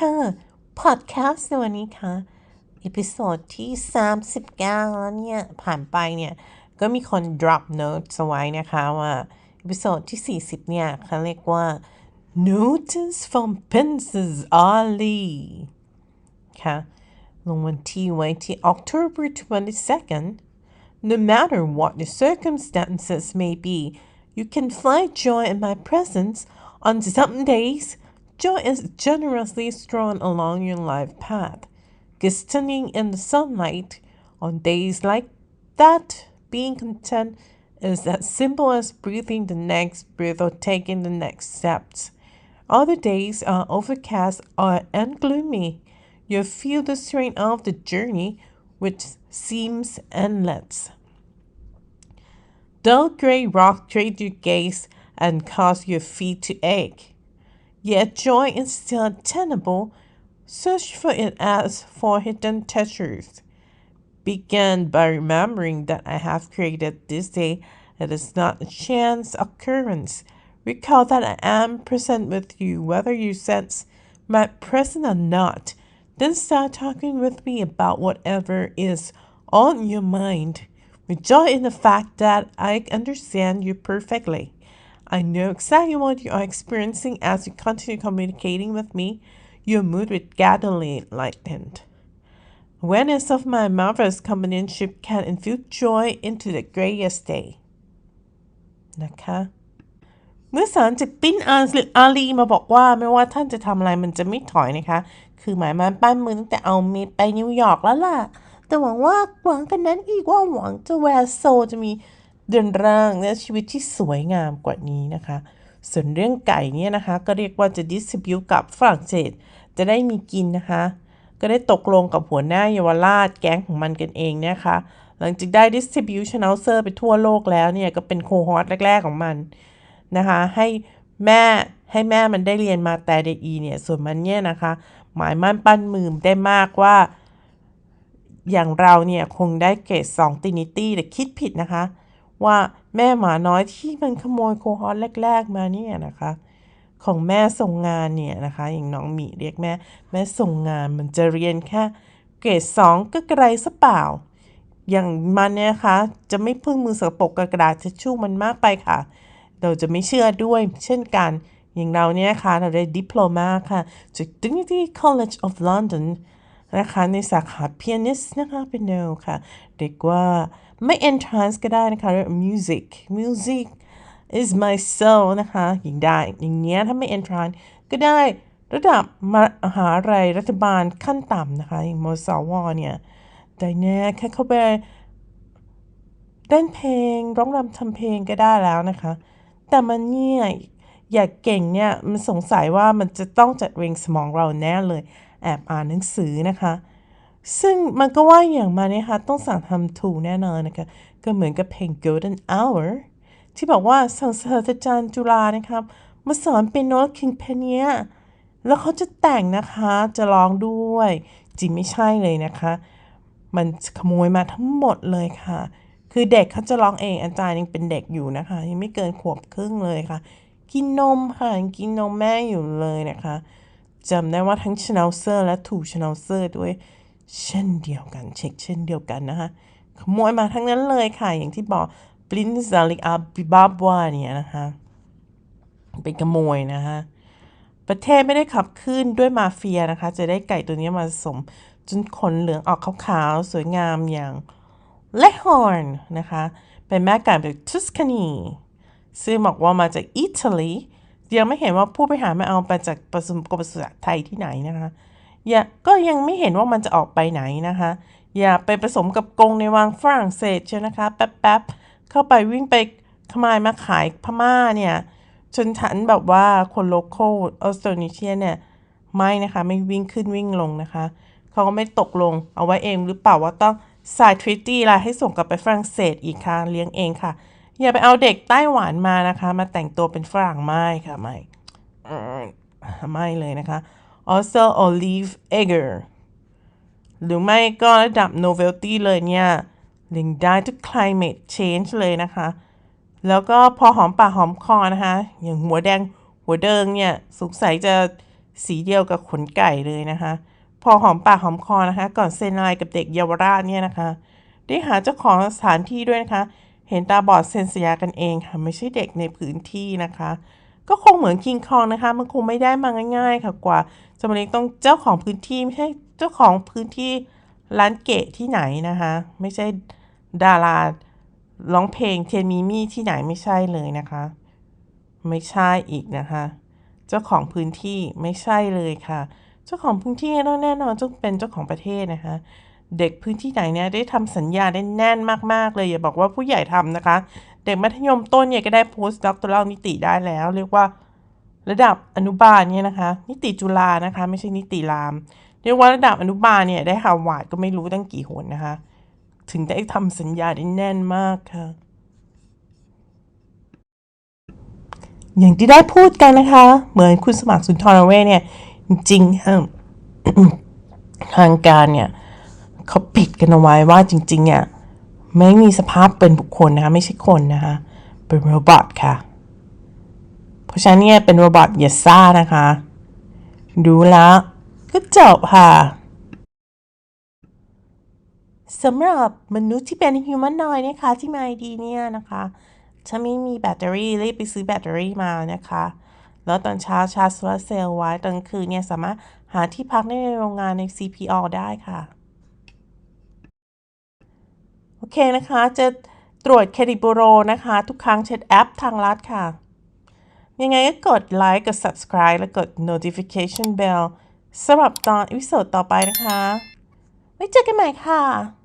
ค่ะ พอดแคสต์ในวันนี้ค่ะเอพิโซดที่ 39 แล้วเนี่ย ผ่านไปเนี่ย ก็มีคน drop notes เอาไว้นะคะว่าเอพิโซดที่ 40 เนี่ยเขาเรียกว่า notice from Princess Ali ค่ะ ลงวันที่ไว้ที่ October 22nd No matter what the circumstances may be, you can find joy in my presence. On some days, joy is generously strewn along your life path, glistening in the sunlight. On days like that, being content is as simple as breathing the next breath or taking the next steps. Other days are overcast and gloomy. You feel the strain of the journey, which seems endless. Dull gray rock trade your gaze and cause your feet to ache. Yet joy is still attainable. Search for it as for hidden treasures. Begin by remembering that I have created this day. It is not a chance occurrence. Recall that I am present with you, whether you sense my presence or not. Then start talking with me about whatever is on your mind. Rejoice in the fact that I understand you perfectly. I know exactly what you are experiencing as you continue communicating with me. Your mood will gradually lighten. Awareness of my marvelous companionship can infuse joy into the greatest day. นะคะ เมื่อสารจากปิ้นอาอาลีมาบอกว่าไม่ว่าท่านจะทำอะไรมันจะไม่ถอยนะคะ คือหมายมันปั้นมือตั้งแต่เอาเมดไปนิวยอร์กแล้วล่ะ แต่หวังว่าหวังกันนั้นอีกว่าหวังจะแวร์โซจะมี เดินร่างและชีวิตที่สวยงามกว่านี้นะคะ ส่วนเรื่องไก่เนี่ยนะคะ ก็เรียกว่าจะดิส t ิบิวกับฝรั่งเศสจะได้มีกินนะคะ ก็ได้ตกลงกับหัวหน้าเยาวราชแก๊งของมันกันเองนะคะ หลังจากได้ distribution o u t e r ไปทั่วโลกแล้วเนี่ย ก็เป็นโคฮอตแรก ๆของมันนะคะ ให้แม่ให้แม่มันได้เรียนมาแต่เด็กอีเนี่ย ส่วนมันเนี่ยนะคะ หมายมั่นปั้นมือได้มากว่า อย่างเราเนี่ย คงได้เกรด2ตินิตี้แต่คิดผิดนะคะ ว่าแม่หมาน้อยที่มันขโมยโคฮอตแรก ๆ มาเนี่ยนะคะ ของแม่ส่งงานเนี่ยนะคะ อย่างน้องหมีเรียกแม่ แม่ส่งงานมันจะเรียนแค่เกรด2ก็ไกลซะเปล่า อย่างมันเนี่ยนะคะ จะไม่พึ่งมือสกปรกกระดาษทิชชู่มันมากไปค่ะ เราจะไม่เชื่อด้วยเช่นกันอย่างเราเนี่ยนะคะเราได้ดิปโลมาค่ะจาก Trinity College of London นะคะในสาขา pianist นะคะเป็นแนค่ะเรียกว่าไม่ entrance ก็ได้นะคะเรียก music music is my soul นะคะอย่างได้อย่างเงี้ยถ้าไม่ entrance ก็ได้ระดับมหาลัยรัฐบาลขั้นต่ำนะคะอย่างมสวเนี่ยแต่เนี่ยแค่เข้าไปเล่นเพลงร้องรำทำเพลงก็ได้แล้วนะคะ แต่มันเนี่ยอยากเก่งเนี่ยมันสงสัยว่ามันจะต้องจัดเรียงสมองเราแน่เลย แอบอ่านหนังสือนะคะ ซึ่งมันก็ว่าอย่างมาเนี่ยค่ะต้องสั่งทำถูกแน่นอนนะคะ ก็เหมือนกับเพลง Golden Hour ที่บอกว่าสั่งศาสตราจารย์จุฬานะครับมาสอนเป็นโน้ตคิงเพเนียแล้วเขาจะแต่งนะคะจะร้องด้วย จริงไม่ใช่เลยนะคะ มันขโมยมาทั้งหมดเลยค่ะ คือเด็กเขาจะร้องเองอาจารย์ยังเป็นเด็กอยู่นะคะ ยังไม่เกินขวบครึ่งเลยค่ะ กินนมค่ะกินนมแม่อยู่เลยนะคะ จำได้ว่าทั้งชน u เซอร์และถูชน u เซอร์ด้วยเช่นเดียวกัน เช็คเช่นเดียวกันนะคะขโมยมาทั้งนั้นเลยค่ะ อย่างที่บอกปรินซ์ซาลิกอาบิบาบวาเนี่ยนะคะเป็นขโมยนะคะประเทศไม่ได้ขับขึ้นด้วยมาเฟียนะคะ จะได้ไก่ตัวนี้มาสมจนขนเหลืองออกขาวๆ สวยงามอย่างเลฮอร์นนะคะ เป็นแม่ไก่จากทุสคานีซึ่งบอกว่ามาจากอิตาลี ยังไม่เห็นว่าผู้บริหารมาเอาไปจากประสุมกรมปศุสัตว์ไทยที่ไหนนะคะอย่าก็ยังไม่เห็นว่ามันจะออกไปไหนนะคะ อย่าไปผสมกับกงในวังฝรั่งเศสเชียวนะคะแป๊บๆเข้าไปวิ่งไปขมายมาขายพม่าเนี่ยจนฉันแบบว่าคนโลโก้ออสโตรเนียเนี่ยไม่นะคะไม่วิ่งขึ้นวิ่งลงนะคะเขาก็ไม่ตกลงเอาไว้เองหรือเปล่าว่าต้องสายทริตตี้อะไรให้ส่งกลับไปฝรั่งเศสอีกค่ะเลี้ยงเองค่ะ อย่าไปเอาเด็กไต้หวันมานะคะ มาแต่งตัวเป็นฝรั่งไม่ค่ะไม่ไม่เลยนะคะ also Olive Egger หรือไม่ก็ระดับ novelty เลยเนี่ย ลิงได้ทุก climate change เลยนะคะ แล้วก็พอหอมปากหอมคอนะคะ อย่างหัวแดงหัวเดิงเนี่ยสงสัยจะสีเดียวกับขนไก่เลยนะคะ พอหอมปากหอมคอนะคะ ก่อนเซ็นอะไรกับเด็กเยาวราชเนี่ยนะคะ ได้หาเจ้าของสถานที่ด้วยนะคะ เห็นตาบอดเซ็นสัญญากันเองค่ะไม่ใช่เด็กในพื้นที่นะคะ ก็คงเหมือนคิงคองนะคะ มันคงไม่ได้มาง่าย ๆ ค่ะกว่าจะมาเลี้ยงต้องเจ้าของพื้นที่ไม่ใช่เจ้าของพื้นที่ร้านเกะที่ไหนนะคะ ไม่ใช่ดาราร้องเพลงเทนมีมี่ที่ไหนไม่ใช่เลยนะคะ ไม่ใช่อีกนะคะ เจ้าของพื้นที่ไม่ใช่เลยค่ะ เจ้าของพื้นที่ต้องแน่นอนต้องเป็นเจ้าของประเทศนะคะ เด็กพื้นที่ไหนเนี่ยได้ทำสัญญาได้แน่นมากๆเลยอย่าบอกว่าผู้ใหญ่ทำนะคะ เด็กมัธยมต้นเนี่ยก็ได้โพสต์ด็อกเตอร์นิติได้แล้ว เรียกว่า ระดับอนุบาลเนี่ยนะคะ นิติจุฬานะคะ ไม่ใช่นิติราม เรียกว่าระดับอนุบาลเนี่ยได้ฮาวาดก็ไม่รู้ตั้งกี่หนนะคะ ถึงได้ทำสัญญาได้แน่นมากค่ะอย่างที่ได้พูดกันนะคะ เหมือนคุณสมัครสุนทรเวชเนี่ย จริงๆค่ะทางการเนี่ย เขาปิดกันเอาไว้ว่าจริงๆเนี่ยไม่มีสภาพเป็นบุคคลนะคะไม่ใช่คนนะคะเป็นโรบอทค่ะ เพราะฉะนั้นเนี่ยเป็นโรบอทอย่าซ่านะคะ ดูแล้วก็จบค่ะสำหรับมนุษย์ที่เป็นฮิวแมนนอยนะคะที่มาดีเนี่ยนะคะถ้าไม่มีแบตเตอรี่รีบไปซื้อแบตเตอรี่มานะคะ แล้วตอนเช้าชาร์จโซลาร์เซลล์ไว้ตอนคืนเนี่ยสามารถหาที่พักในโรงงานใน CPO ได้ค่ะ โอเคนะคะ จะตรวจเครดิตบูโรนะคะ ทุกครั้งเช็ดแอปทางรัดค่ะ ยังไงก็กดไลค์กด subscribe และกด notification bell สำหรับตอนอีพิโซดต่อไปนะคะ ไว้เจอกันใหม่ค่ะ